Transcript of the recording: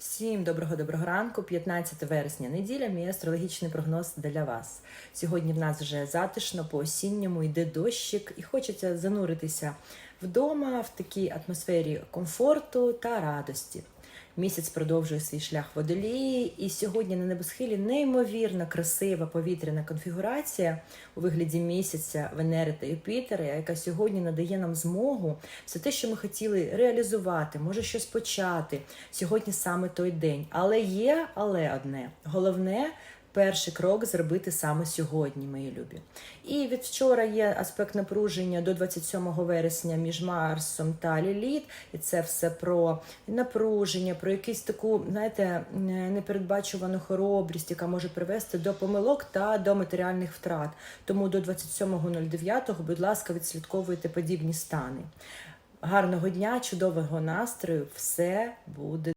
Всім доброго доброго ранку, 15 вересня, неділя, мій астрологічний прогноз для вас. Сьогодні в нас вже затишно, по осінньому йде дощик, і хочеться зануритися вдома в такій атмосфері комфорту та радості. Місяць продовжує свій шлях водолії, і сьогодні на небосхилі неймовірно красива повітряна конфігурація у вигляді місяця, Венери та Юпітера, яка сьогодні надає нам змогу все те, що ми хотіли реалізувати, може щось почати. Сьогодні саме той день. Але є, але одне. Головне. Перший крок зробити саме сьогодні, мої любі. І від вчора є аспект напруження до 27 вересня між Марсом та Ліліт, і це все про напруження, про якусь таку, знаєте, непередбачувану хоробрість, яка може привести до помилок та до матеріальних втрат. Тому до 27.09, будь ласка, відслідковуйте подібні стани. Гарного дня, чудового настрою, все буде.